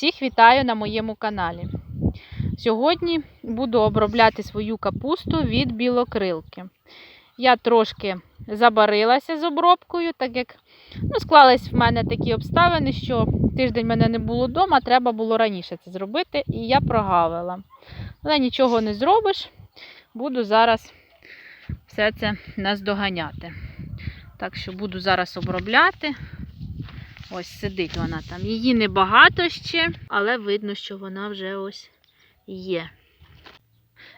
Всіх вітаю на моєму каналі. Сьогодні буду обробляти свою капусту від білокрилки. Я трошки забарилася з обробкою, так як ну, склались в мене такі обставини, що тиждень мене не було вдома, треба було раніше це зробити, і я прогавила. Але нічого не зробиш, буду зараз все це наздоганяти. Так що буду зараз обробляти. Ось сидить вона там. Її небагато ще, але видно, що вона вже ось є.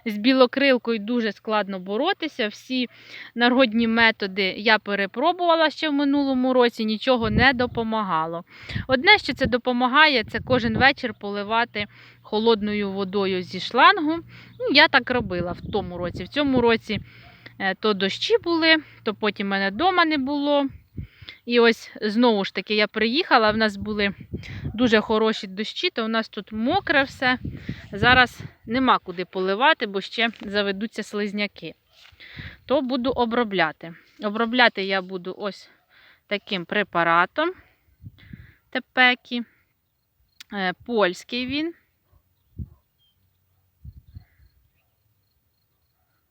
З білокрилкою дуже складно боротися. Всі народні методи я перепробувала ще в минулому році, нічого не допомагало. Одне, що це допомагає, це кожен вечір поливати холодною водою зі шлангу. Ну, я так робила в тому році. В цьому році е, то дощі були, то потім мене вдома не було. І ось знову ж таки я приїхала, в нас були дуже хороші дощі, то у нас тут мокре все. Зараз нема куди поливати, бо ще заведуться слизняки. То буду обробляти. Обробляти я буду ось таким препаратом тепекі. Е, Польський він.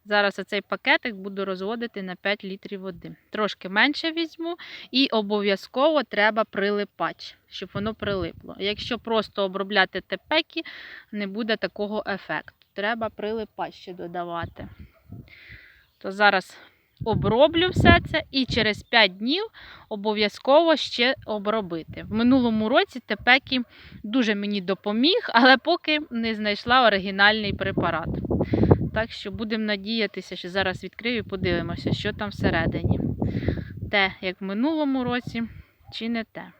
Зараз оцей пакетик буду розводити на 5 літрів води. Трошки менше візьму і обов'язково треба прилипач, щоб воно прилипло. Якщо просто обробляти тепекі, не буде такого ефекту. Треба прилипач ще додавати. То зараз оброблю все це і через 5 днів обов'язково ще обробити. В минулому році тепекі дуже мені допоміг, але поки не знайшла оригінальний препарат. Так що будемо надіятися, що зараз відкрию і подивимося, що там всередині. Те, як в минулому році, чи не те.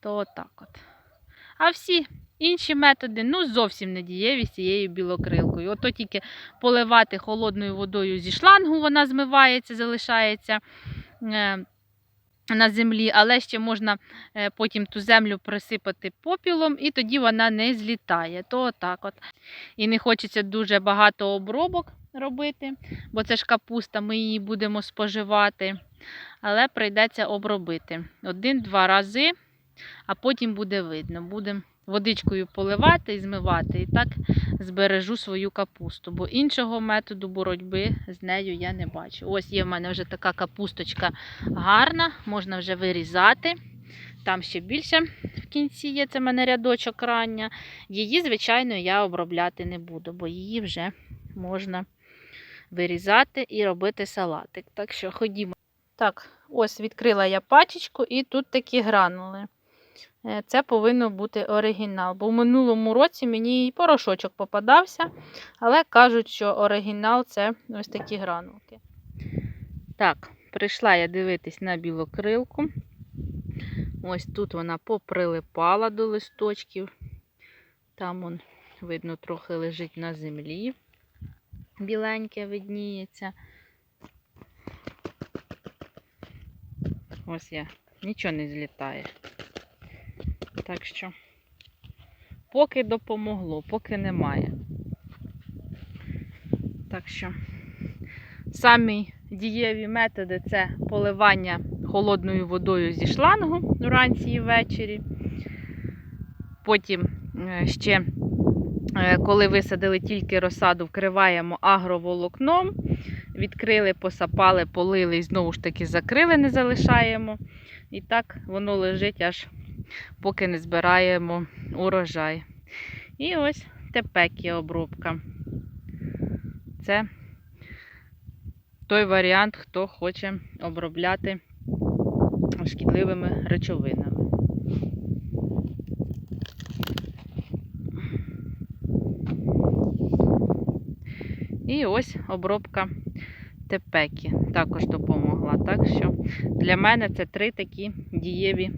То отак от. А всі інші методи, ну, зовсім не дієві з цією білокрилкою. Ото тільки поливати холодною водою зі шлангу, вона змивається, залишається. На землі, але ще можна е, потім ту землю присипати попілом, і тоді вона не злітає. То так от. І не хочеться дуже багато обробок робити, бо це ж капуста, ми її будемо споживати. Але прийдеться обробити один-два рази, а потім буде видно. Будемо водичкою поливати і змивати. І так збережу свою капусту, бо іншого методу боротьби з нею я не бачу. Ось є в мене вже така капусточка гарна, можна вже вирізати. Там ще більше в кінці є це в мене рядочок рання. Її, звичайно, я обробляти не буду, бо її вже можна вирізати і робити салатик. Так що ходімо. Так, ось відкрила я пачечку, і тут такі гранули. Е, Це повинно бути оригінал. Бо в минулому році мені і порошочок попадався, але кажуть, що оригінал це ось такі гранулки. Так, прийшла я дивитись на білокрилку. Ось тут вона поприлипала до листочків. Там он, видно, трохи лежить на землі. Біленьке видніється. Ось я, нічого не злітає. Так що, поки допомогло, поки немає. Так що, самі дієві методи це поливання холодною водою зі шлангу вранці і ввечері. Потім е, ще, е, коли висадили тільки розсаду, вкриваємо агроволокном. Відкрили, посапали, полили і знову ж таки закрили, не залишаємо. І так воно лежить аж поки не збираємо урожай. І ось тепекі обробка. Це той варіант, хто хоче обробляти шкідливими речовинами. І ось обробка тепекі також допомогла. Так що для мене це три такі дієві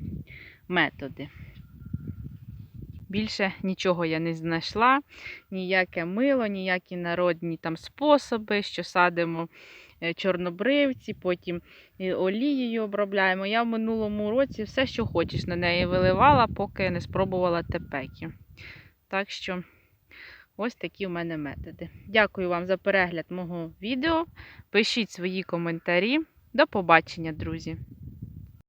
методи. Більше нічого я не знайшла, ніяке мило, ніякі народні там способи, що садимо е, чорнобривці, потім олією обробляємо. Я в минулому році все, що хочеш, на неї виливала, поки не спробувала тепекі. Так що, ось такі в мене методи. Дякую вам за перегляд мого відео. Пишіть свої коментарі. До побачення, друзі!